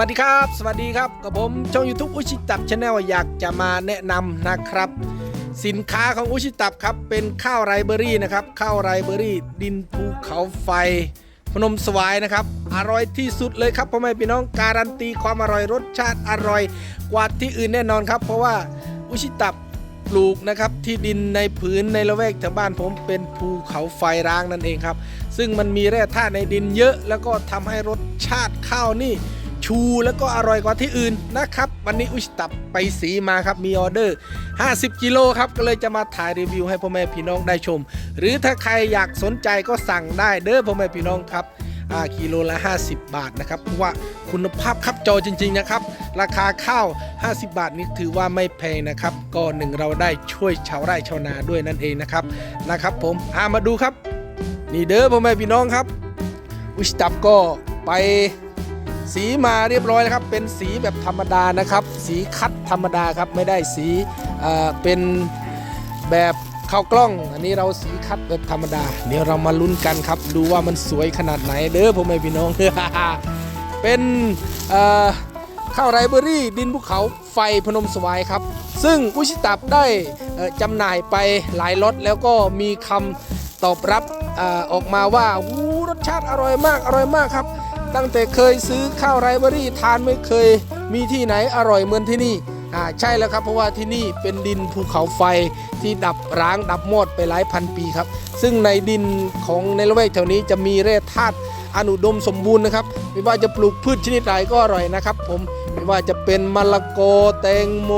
วัสดีครับ สวัสดีครับกับผมช่อง YouTube อุชิตับชาแนลอยากจะมาแนะนำนะครับ สินค้าของอุชิตับครับเป็นข้าวไรเบอรี่นะครับข้าวไรเบอรี่ ดินภูเขาไฟ พนมสวายนะครับ อร่อยที่สุดเลยครับพ่อแม่พี่น้องการันตีความอร่อยรสชาติอร่อยกว่าที่อื่นแน่นอนครับ เพราะว่าอุชิตับปลูกนะครับที่ดินในผืนในละแวกแถวบ้านผมเป็นภูเขาไฟร้างนั่นเองครับ ซึ่งมันมีแร่ธาตุในดินเยอะ แล้วก็ทำให้รสชาติข้าวนี่ ชูแล้วก็อร่อยกว่าที่อื่นนะครับ วันนี้อุชตับไปสีมาครับมีออเดอร์ 50 กิโลครับก็เลยจะมาถ่ายรีวิวให้พ่อแม่พี่น้องได้ชม หรือถ้าใครอยากสนใจก็สั่งได้เด้อพ่อแม่พี่น้องครับอ่ากิโลละ 50 บาทนะครับเพราะว่าคุณภาพครับจอจริง ๆ นะครับ ราคาข้าว 50 บาทนี้ถือว่าไม่แพงนะครับ ก็หนึ่งเราได้ช่วยชาวไร่ชาวนาด้วยนั่นเองนะครับนะครับ ผมอามาดูครับ นี่เด้อพ่อแม่พี่น้องครับ อุชตับก็ไป สีมาเรียบร้อยแล้วครับ เป็นสีแบบธรรมดานะครับ สีคัดธรรมดาครับไม่ได้สีเป็นแบบเข้ากล้อง อันนี้เราสีคัดแบบธรรมดา เดี๋ยวเรามาลุ้นกันครับ ดูว่ามันสวยขนาดไหนเด้อพ่อแม่พี่น้อง เป็นข้าวไรเบอรี่ ดินภูเขาไฟพนมสวายครับ ซึ่งอุชิตับได้จำหน่ายไปหลายล็อตแล้วก็มีคำตอบรับออกมาว่าวู้รสชาติอร่อยมากอร่อยมากครับ ตั้งแต่เคยซื้อข้าวไรเบอรี่ทานไม่เคย มีที่ไหนอร่อยเหมือนที่นี่อ่าใช่แล้วครับเพราะว่าที่นี่เป็นดินภูเขาไฟที่ดับร้างดับมอดไปหลายพันปีครับ ซึ่งในดินของในละแวกแถวนี้จะมีแร่ธาตุอนุดมสมบูรณ์นะครับไม่ว่าจะปลูกพืชชนิดใดก็อร่อยนะครับ ผมไม่ว่าจะเป็นมะละกอแตงโม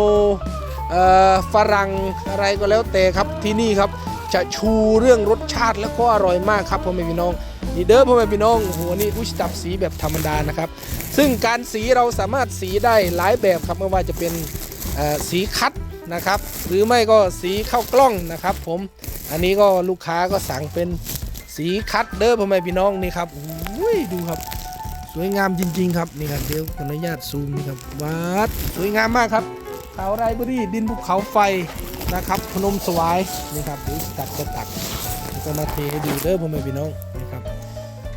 เอ่อฝรั่งอะไรก็แล้วแต่ครับที่นี่ครับ จะชูเรื่องรสชาติแล้วก็อร่อยมากครับพ่อแม่พี่น้องนี่เด้อพ่อแม่พี่น้องโอ้โหนี่อุชตับสีแบบธรรมดานะครับ ซึ่งการสีเราสามารถสีได้หลายแบบครับไม่ว่าจะเป็นสีคัดนะครับ หรือไม่ก็สีเข้ากล้องนะครับ ผมอันนี้ก็ลูกค้าก็สั่งเป็นสีคัดเด้อพ่อแม่พี่น้องนี่ครับโอ้ยดูครับ สวยงามจริง ๆ ครับนี่ครับเดี๋ยวขออนุญาตซูมนี่ครับวัดสวยงามมากครับเขาไรบุรีดินภูเขาไฟ นะครับพนมสวายนี่ครับดี๋ยวตัดก็ตัดก็มาเทให้ดูเด้อพ่อแม่พี่น้องนี่ครับ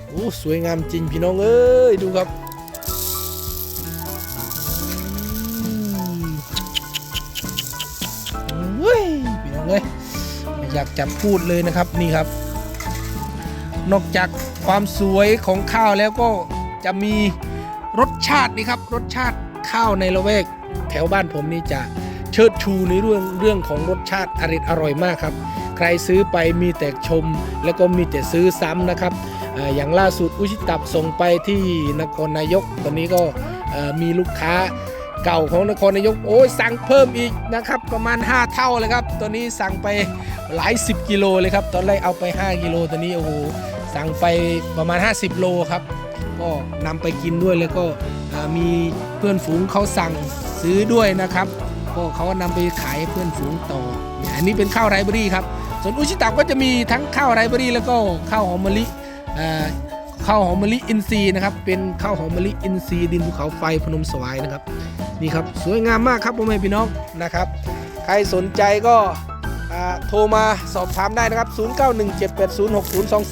โอ้สวยงามจริงพี่น้องเอ้ยดูครับเฮ้ยพี่น้องเอ้ยอยากจะพูดเลยนะครับนี่ครับ นอกจากความสวยของข้าวแล้วก็จะมีรสชาตินี่ครับรสชาติข้าวในละแวกแถวบ้านผมนี่จะ เชิดชูในเรื่องเรื่องของรสชาติอร่อยอร่อยมากครับ ใครซื้อไปมีแต่ชม แล้วก็มีแต่ซื้อซ้ำนะครับอย่างล่าสุดอุชิตับส่งไปที่นครนายกตอนนี้ก็มีลูกค้าเก่าของนครนายกโอ้ยสั่งเพิ่มอีกนะครับประมาณ 5 เท่าเลยครับตอนนี้สั่งไปหลาย 10 กิโลเลยครับตอนแรกเอาไป 5 กิโลตอนนี้โอ้โหสั่งไปประมาณ 50 โลครับ ก็นำไปกินด้วยแล้วก็มีเพื่อนฝูงเขาสั่งซื้อด้วยนะครับ ก็เขาก็นำไปขายเพื่อนฝูงต่อเนี่ยอันนี้เป็นข้าวไรเบอรี่ครับส่วนอุชิตับก็จะมีทั้งข้าวไรเบอรี่แล้วก็ข้าวหอมมะลิเอ่อข้าวหอมมะลิอินทรีย์นะครับเป็นข้าวหอมมะลิอินทรีย์ดินภูเขาไฟพนมสวายนะครับนี่ครับสวยงามมากครับพ่อแม่พี่น้องนะครับ ใครสนใจก็โทรมาสอบถามได้นะครับ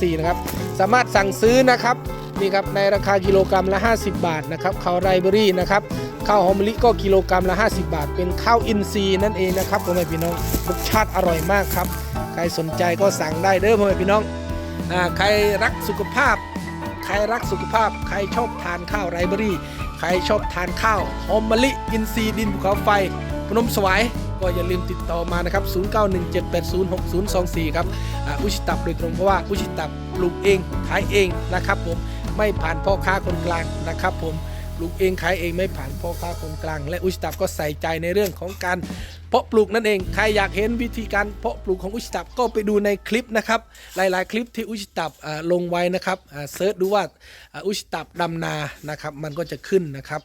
0917806024 นะครับ สามารถสั่งซื้อนะครับ นี่ครับ ในราคากิโลกรัมละ 50 บาทนะครับข้าวไรเบอรี่นะครับ ข้าวหอมมะลิก็กิโลกรัมละ 50 บาท เป็นข้าวอินทรีย์นั่นเองนะครับพ่อแม่พี่น้องรสชาติอร่อยมากครับ ใครสนใจก็สั่งได้เด้อพ่อแม่พี่น้องอ่าใครรักสุขภาพ ใครรักสุขภาพ ใครชอบทานข้าวไรเบอรี่ ใครชอบทานข้าวหอมมะลิอินทรีย์ดินภูเขาไฟพนมสวายก็อย่าลืมติดต่อมานะครับ 0917806024 ครับอ่าอุชิตับโดยตรงเพราะว่าอุชิตับปลูกเองขายเองนะครับผมไม่ผ่านพ่อค้าคนกลางนะครับผม ลูกเองขายเองไม่ผ่านพ่อค้าคนกลาง และอุชตับก็ใส่ใจในเรื่องของการเพาะปลูกนั่นเอง ใครอยากเห็นวิธีการเพาะปลูกของอุชตับก็ไปดูในคลิปนะครับ หลายๆ คลิปที่อุชตับลงไว้นะครับเซิร์ชดูว่าอุชตับดำนานะครับมันก็จะขึ้นนะครับ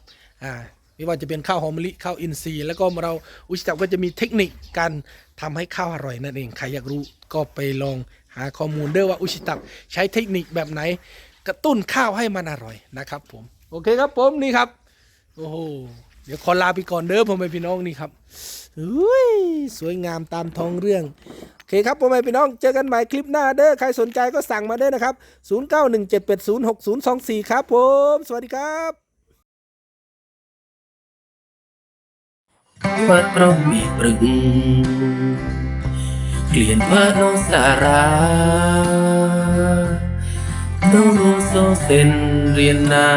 ไม่ว่าจะเป็นข้าวหอมมะลิข้าวอินทรีย์แล้วก็เราอุชตับก็จะมีเทคนิคการทำให้ข้าวอร่อยนั่นเองใครอยากรู้ก็ไปลองหาข้อมูลเด้อว่าอุชตับใช้เทคนิคแบบไหนกระตุ้นข้าวให้มันอร่อยนะครับผม โอเคครับผมนี่ครับ โอ้โหเดี๋ยวขอลาไปก่อนเด้อพ่อแม่พี่น้องนี่ครับเฮ้ยสวยงามตามท้องเรื่องโอเคครับพ่อแม่พี่น้องเจอกันใหม่คลิปหน้าเด้อใครสนใจก็สั่งมาเด้อนะครับ 0917806024 ครับผม สวัสดีครับวัดระมีปรึงเกลียนว่าโนสารา សូសិនរៀនណា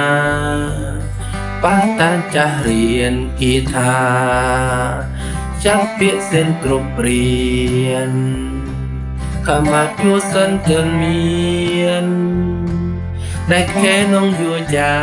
បាតាចាស់រៀនគីថាចាំពាក្យសិនគ្រប់រៀនខមាយោសិនទិនមានដែលគេនងយោចា